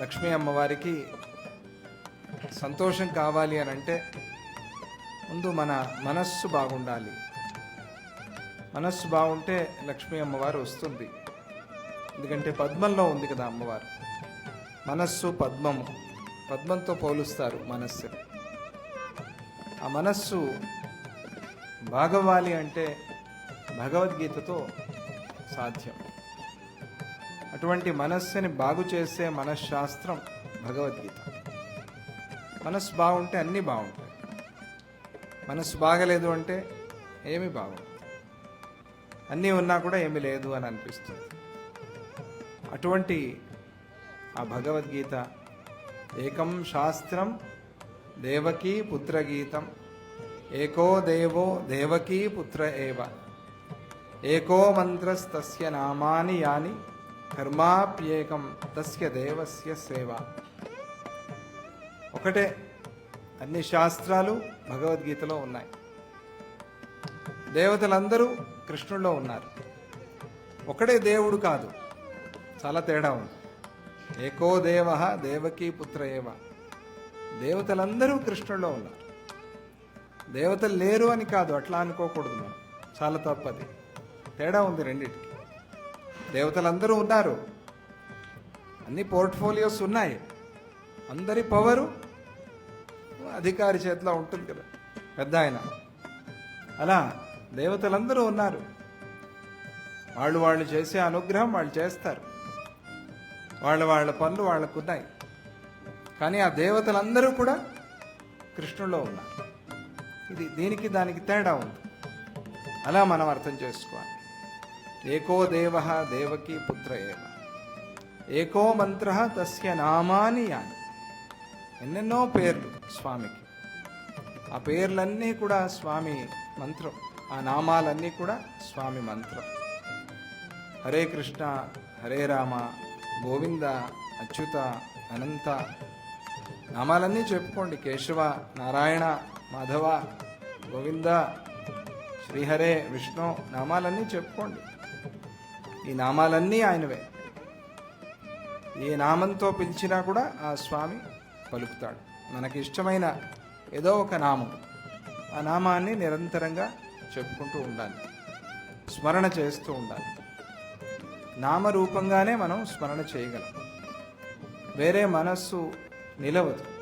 లక్ష్మీ అమ్మవారికి సంతోషం కావాలి అని అంటే ముందు మన మనస్సు బాగుండాలి. మనస్సు బాగుంటే లక్ష్మీ అమ్మవారు వస్తుంది. ఎందుకంటే పద్మంలో ఉంది కదా అమ్మవారు. మనస్సు పద్మము. పద్మంతో పోలుస్తారు మనస్సు. ఆ మనస్సు బాగవ్వాలి అంటే భగవద్గీతతో సాధ్యం. అటువంటి మనస్సుని బాగు చేసే మనశ్శాస్త్రం భగవద్గీత. మనస్సు బాగుంటే అన్నీ బాగుంటాయి. మనస్సు బాగలేదు అంటే ఏమీ బాగుంది అన్నీ ఉన్నా కూడా ఏమీ లేదు అని అనిపిస్తుంది. అటువంటి ఆ భగవద్గీత ఏకం శాస్త్రం దేవకీ పుత్రగీతం. ఏకో దేవో దేవకీ పుత్ర ఏవ. ఏకో మంత్రస్తస్య నామాని యాని కర్మాప్యేకం తస్య దేవస్య సేవ. ఒకటే అన్ని శాస్త్రాలు భగవద్గీతలో ఉన్నాయి. దేవతలందరూ కృష్ణుల్లో ఉన్నారు. ఒకడే దేవుడు కాదు చాలా తేడా ఉంది. ఏకో దేవ దేవకీ పుత్ర ఏవ. దేవతలందరూ కృష్ణుల్లో ఉన్నారు. దేవతలు లేరు అని కాదు అట్లా అనుకోకూడదు మనం. చాలా తప్పది. తేడా ఉంది రెండింటికి. దేవతలందరూ ఉన్నారు. అన్ని పోర్ట్ఫోలియోస్ ఉన్నాయి. అందరి పవరు అధికారి చేతిలో ఉంటుంది కదా పెద్ద ఆయన. అలా దేవతలందరూ ఉన్నారు. వాళ్ళు వాళ్ళు చేసే అనుగ్రహం వాళ్ళు చేస్తారు. వాళ్ళ వాళ్ళ పనులు వాళ్ళకున్నాయి కానీ ఆ దేవతలందరూ కూడా కృష్ణులో ఉన్నారు. ఇది దీనికి దానికి తేడా ఉంది. అలా మనం అర్థం చేసుకోవాలి. ఏకో దేవ దేవకీ పుత్ర ఏవ. ఏకో మంత్ర తస్య నామాని యాని. ఎన్నెన్నో పేర్లు స్వామికి. ఆ పేర్లన్నీ కూడా స్వామి మంత్రం. ఆ నామాలన్నీ కూడా స్వామి మంత్రం. హరే కృష్ణ హరే రామ గోవింద అచ్యుత అనంత. నామాలన్నీ చెప్పుకోండి. కేశవ నారాయణ మాధవ గోవింద శ్రీహరే విష్ణు నామాలన్నీ చెప్పుకోండి. ఈ నామాలన్నీ ఆయనవే. ఏ నామంతో పిలిచినా కూడా ఆ స్వామి పలుకుతాడు. మనకి ఇష్టమైన ఏదో ఒక నామం. ఆ నామాన్ని నిరంతరంగా చెప్పుకుంటూ ఉండాలి. స్మరణ చేస్తూ ఉండాలి. నామరూపంగానే మనం స్మరణ చేయగలం. వేరే మనస్సు నిలవదు.